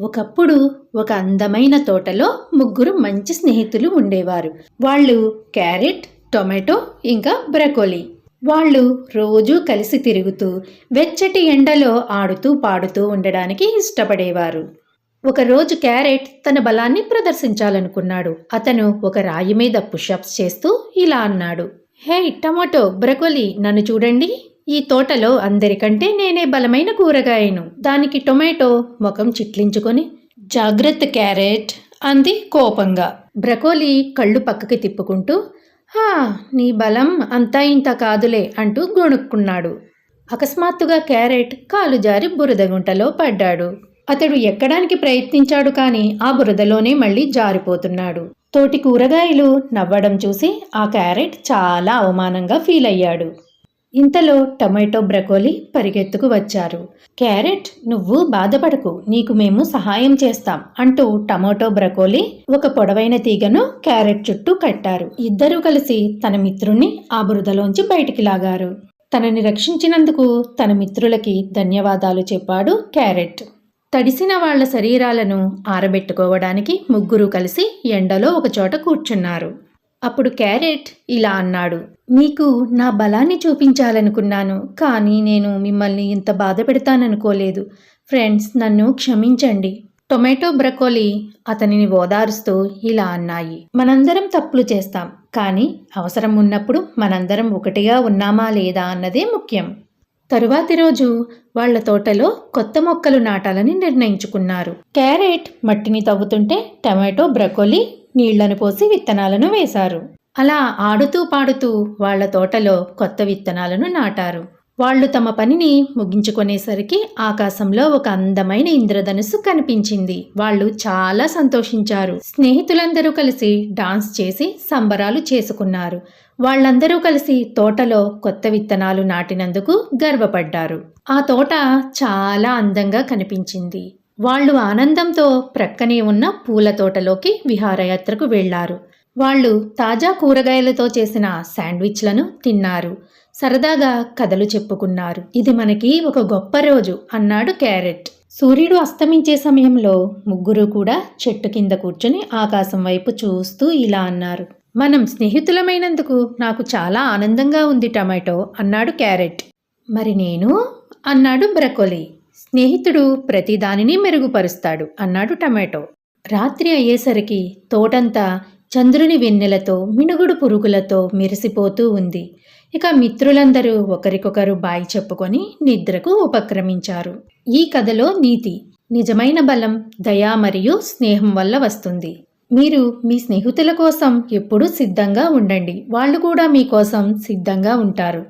ఒకప్పుడు ఒక అందమైన తోటలో ముగ్గురు మంచి స్నేహితులు ఉండేవారు. వాళ్ళు క్యారెట్ టొమాటో ఇంకా బ్రకోలీ. వాళ్ళు రోజూ కలిసి తిరుగుతూ వెచ్చటి ఎండలో ఆడుతూ పాడుతూ ఉండడానికి ఇష్టపడేవారు. ఒకరోజు క్యారెట్ తన బలాన్ని ప్రదర్శించాలనుకున్నాడు. అతను ఒక రాయి మీద పుషప్స్ చేస్తూ ఇలా అన్నాడు. హే టమాటో బ్రకోలీ నన్ను చూడండి. ఈ తోటలో అందరికంటే నేనే బలమైన కూరగాయను. దానికి టొమాటో ముఖం చిట్లించుకొని జాగ్రత్త క్యారెట్ అంది కోపంగా. బ్రకోలీ కళ్ళు పక్కకి తిప్పుకుంటూ హా నీ బలం అంతా ఇంత కాదులే అంటూ గొణుక్కున్నాడు. అకస్మాత్తుగా క్యారెట్ కాలు జారి బురదగుంటలో పడ్డాడు. అతడు ఎక్కడానికి ప్రయత్నించాడు కానీ ఆ బురదలోనే మళ్ళీ జారిపోతున్నాడు. తోటి కూరగాయలు నవ్వడం చూసి ఆ క్యారెట్ చాలా అవమానంగా ఫీల్ అయ్యాడు ఇంతలో టొమాటో బ్రకోలీ పరిగెత్తుకు వచ్చారు. క్యారెట్ నువ్వు బాధపడకు నీకు మేము సహాయం చేస్తాం అంటూ టమాటో బ్రకోలీ ఒక పొడవైన తీగను క్యారెట్ చుట్టూ కట్టారు. ఇద్దరూ కలిసి తన మిత్రుణ్ణి ఆ బురదలోంచి బయటికి లాగారు. తనని రక్షించినందుకు తన మిత్రులకి ధన్యవాదాలు చెప్పాడు క్యారెట్. తడిసిన వాళ్ళ శరీరాలను ఆరబెట్టుకోవడానికి ముగ్గురు కలిసి ఎండలో ఒకచోట కూర్చున్నారు. అప్పుడు క్యారెట్ ఇలా అన్నాడు మీకు నా బలాన్ని చూపించాలనుకున్నాను కానీ నేను మిమ్మల్ని ఇంత బాధ పెడతాననుకోలేదు. ఫ్రెండ్స్ నన్ను క్షమించండి. టొమాటో బ్రకోలీ అతనిని ఓదారుస్తూ ఇలా అన్నాయి మనందరం తప్పులు చేస్తాం కానీ అవసరం ఉన్నప్పుడు మనందరం ఒకటిగా ఉన్నామా లేదా అన్నదే ముఖ్యం. తరువాతి రోజు వాళ్ళ తోటలో కొత్త మొక్కలు నాటాలని నిర్ణయించుకున్నారు. క్యారెట్ మట్టిని తవ్వుతుంటే టమాటో బ్రకోలీ నీళ్ళను పోసి విత్తనాలను వేశారు. అలా ఆడుతూ పాడుతూ వాళ్ళ తోటలో కొత్త విత్తనాలను నాటారు. వాళ్ళు తమ పనిని ముగించుకునేసరికి ఆకాశంలో ఒక అందమైన ఇంద్రధనుస్సు కనిపించింది. వాళ్ళు చాలా సంతోషించారు. స్నేహితులందరూ కలిసి డాన్స్ చేసి సంబరాలు చేసుకున్నారు. వాళ్ళందరూ కలిసి తోటలో కొత్త విత్తనాలు నాటినందుకు గర్వపడ్డారు. ఆ తోట చాలా అందంగా కనిపించింది. వాళ్ళు ఆనందంతో ప్రక్కనే ఉన్న పూల తోటలోకి విహారయాత్రకు వెళ్ళారు వాళ్ళు తాజా కూరగాయలతో చేసిన శాండ్విచ్లను తిన్నారు. సరదాగా కథలు చెప్పుకున్నారు. ఇది మనకి ఒక గొప్ప రోజు అన్నాడు క్యారెట్. సూర్యుడు అస్తమించే సమయంలో ముగ్గురు కూడా చెట్టు కింద కూర్చొని ఆకాశం వైపు చూస్తూ ఇలా అన్నారు. మనం స్నేహితులమైనందుకు నాకు చాలా ఆనందంగా ఉంది టమాటో అన్నాడు క్యారెట్. మరి నేను? అన్నాడు బ్రకోలీ. స్నేహితుడు ప్రతిదానిని మెరుగుపరుస్తాడు అన్నాడు టమాటో. రాత్రి అయ్యేసరికి తోటంతా చంద్రుని వెన్నెలతో మినుగుడు పురుగులతో మెరిసిపోతూ ఉంది. ఇక మిత్రులందరూ ఒకరికొకరు బాయి చెప్పుకొని నిద్రకు ఉపక్రమించారు. ఈ కథలో నీతి నిజమైన బలం దయ మరియు స్నేహం వల్ల వస్తుంది. మీరు మీ స్నేహితుల కోసం ఎప్పుడూ సిద్ధంగా ఉండండి. వాళ్ళు కూడా మీకోసం సిద్ధంగా ఉంటారు.